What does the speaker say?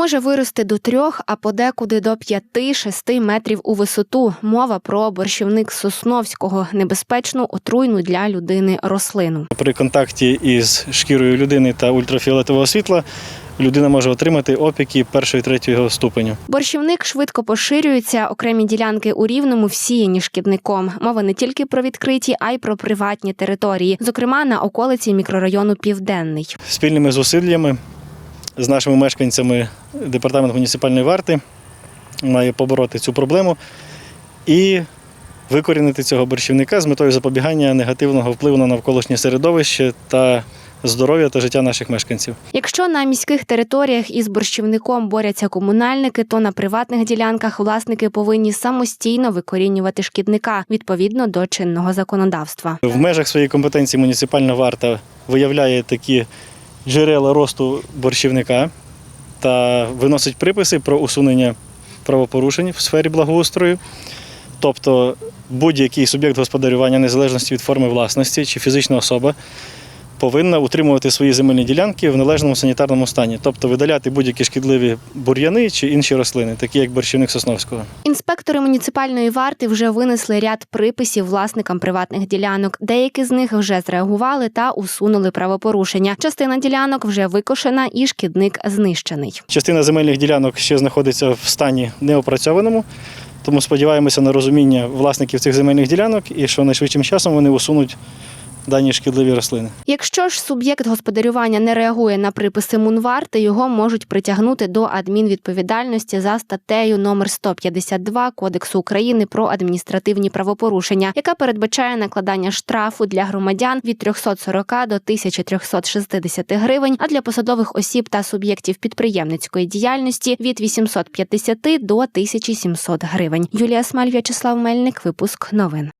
може вирости до трьох, а подекуди до 5-6 метрів у висоту. Мова про борщівник Сосновського, небезпечну отруйну для людини рослину. При контакті із шкірою людини та ультрафіолетового світла людина може отримати опіки першого і третього ступеню. Борщівник швидко поширюється. Окремі ділянки у рівному всіяні шкідником. Мова не тільки про відкриті, а й про приватні території, зокрема на околиці мікрорайону Південний. Спільними зусиллями з нашими мешканцями департамент муніципальної варти має побороти цю проблему і викорінити цього борщівника з метою запобігання негативного впливу на навколишнє середовище та здоров'я та життя наших мешканців. Якщо на міських територіях із борщівником борються комунальники, то на приватних ділянках власники повинні самостійно викорінювати шкідника відповідно до чинного законодавства. В межах своєї компетенції муніципальна варта виявляє такі джерела росту борщівника та виносить приписи про усунення правопорушень в сфері благоустрою. Тобто будь-який суб'єкт господарювання незалежності від форми власності чи фізична особа повинна утримувати свої земельні ділянки в належному санітарному стані, тобто видаляти будь-які шкідливі бур'яни чи інші рослини, такі як борщівник Сосновського. Інспектори муніципальної варти вже винесли ряд приписів власникам приватних ділянок. Деякі з них вже зреагували та усунули правопорушення. Частина ділянок вже викошена і шкідник знищений. Частина земельних ділянок ще знаходиться в стані неопрацьованому, тому сподіваємося на розуміння власників цих земельних ділянок і що найшвидшим часом вони усунуть дані шкідливі рослини. Якщо ж суб'єкт господарювання не реагує на приписи Мунварти, його можуть притягнути до адмінвідповідальності за статтею номер 152 Кодексу України про адміністративні правопорушення, яка передбачає накладання штрафу для громадян від 340 до 1360 гривень, а для посадових осіб та суб'єктів підприємницької діяльності від 850 до 1700 гривень. Юлія Смаль, В'ячеслав Мельник, випуск новин.